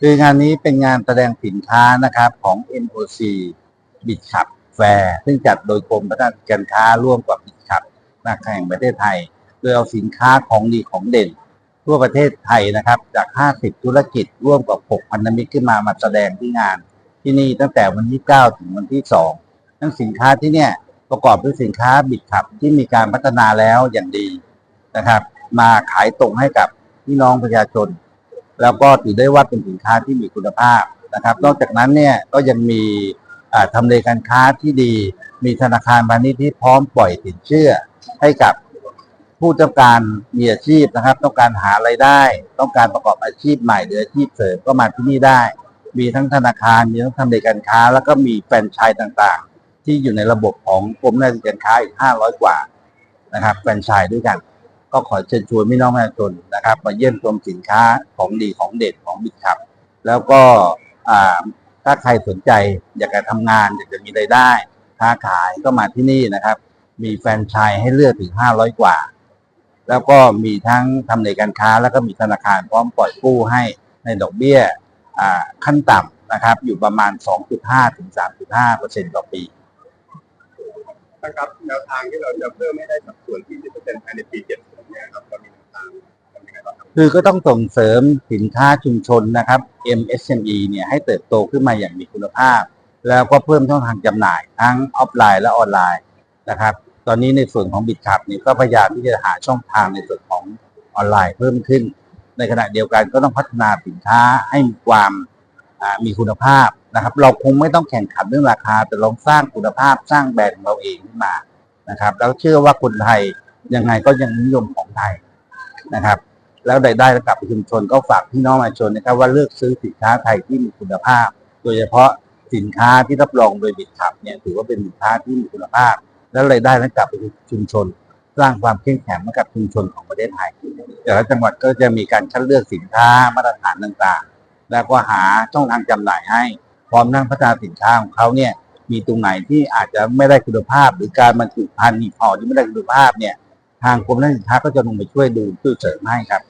คืองานนี้เป็นงานแสดงสินค้านะครับของ NOC บิดขับแฟร์ซึ่งจัดโดยกรมพัฒนาการค้าร่วมกับบิดขับนักแข่งประเทศไทย โดยเอาสินค้าของดีของเด่น ทั่วประเทศไทยนะครับ จาก 50 ธุรกิจร่วมกับ 6 พันธมิตรขึ้นมามาแสดงที่งาน ที่นี่ตั้งแต่วันที่ 9 ถึงวันที่ 2 ทั้งสินค้าที่เนี่ยประกอบด้วยสินค้าบิดขับที่มีการพัฒนาแล้วอย่างดีนะครับ มาขายตรงให้กับพี่น้องประชาชน แล้วก็ถือได้ว่าเป็นสินค้าที่มีคุณภาพนะครับ นอกจากนั้นเนี่ยก็ยังมีทำเลการค้าที่ดี มีธนาคารพาณิชย์ที่พร้อมปล่อยสินเชื่อ ให้กับผู้ต้องการมีอาชีพนะครับ ต้องการหาไรายได้ ต้องการประกอบอาชีพใหม่หรืออาชีพเสริมก็มาที่นี่ได้ มีทั้งธนาคารมีทั้งทำเลการค้า แล้วก็มีแฟรนไชส์ต่างๆ ที่อยู่ในระบบของกรมนาฬิการค้าอีก 500 กว่านะครับแฟรนไชส์ด้วยกัน ก็ขอเชิญชวนพี่น้องประชาชนนะครับ มาเยี่ยมชมสินค้าของดีของเด็ดของบิดขับแล้วก็ถ้าใครสนใจอยากจะทำงานอยากจะมีรายได้ค้าขายก็มาที่นี่นะครับ มีแฟรนไชส์ให้เลือกถึง 500 กว่า แล้วก็มีทั้งทำในการค้า แล้วก็มีธนาคารพร้อมปล่อยกู้ให้ในดอกเบี้ยขั้นต่ำนะครับ อยู่ประมาณ 2.5 ถึง 3.5เปอร์เซ็นต์ต่อปีนะครับแนวทางที่เราจะเพิ่มให้ได้สัดส่วน40%ภายในปี 70เนี่ยครับเรามีแนวทายังไงบ้าง คือก็ต้องส่งเสริมสินค้าชุมชนนะครับ MSME เนี่ยให้เติบโตขึ้นมาอย่างมีคุณภาพ แล้วก็เพิ่มช่องทางจำหน่าย ทั้งออฟไลน์และออนไลน์นะครับ ตอนนี้ในส่วนของบิดขับนี่ก็พยายามที่จะหาช่องทางในส่วนของออนไลน์เพิ่มขึ้น ในขณะเดียวกันก็ต้องพัฒนาสินค้าให้มีความมีคุณภาพนะครับ เราคงไม่ต้องแข่งขันเรื่องราคา แต่ลองสร้างคุณภาพสร้างแบรนด์ของเราเองขึ้นมานะครับ แล้วเชื่อว่าคนไทย ยังไงก็ยังนิยมของไทยนะครับ แล้วรายได้กลับไปชุมชนก็ฝากพี่น้องประชาชนนะครับ ว่าเลือกซื้อสินค้าไทยที่มีคุณภาพ โดยเฉพาะสินค้าที่รับรองโดยบิดขับเนี่ยถือว่าเป็นสินค้าที่มีคุณภาพ และรายได้นั้นกลับไปชุมชน สร้างความเข้มแข็งให้กับชุมชนของประเทศไทยแต่ละจังหวัดก็จะมีการคัดเลือกสินค้ามาตรฐานต่างๆ แล้วก็หาช่องทางจำหน่ายให้พร้อมทั้งพัฒนาสินค้าของเขาเนี่ยมีตรงไหนที่อาจจะไม่ได้คุณภาพ หรือการบรรจุภัณฑ์หีบห่อที่ไม่ได้คุณภาพเนี่ยางกรมราชสินค้าก็จะลงไปช่วยดูช่วยเสริมให้ครับ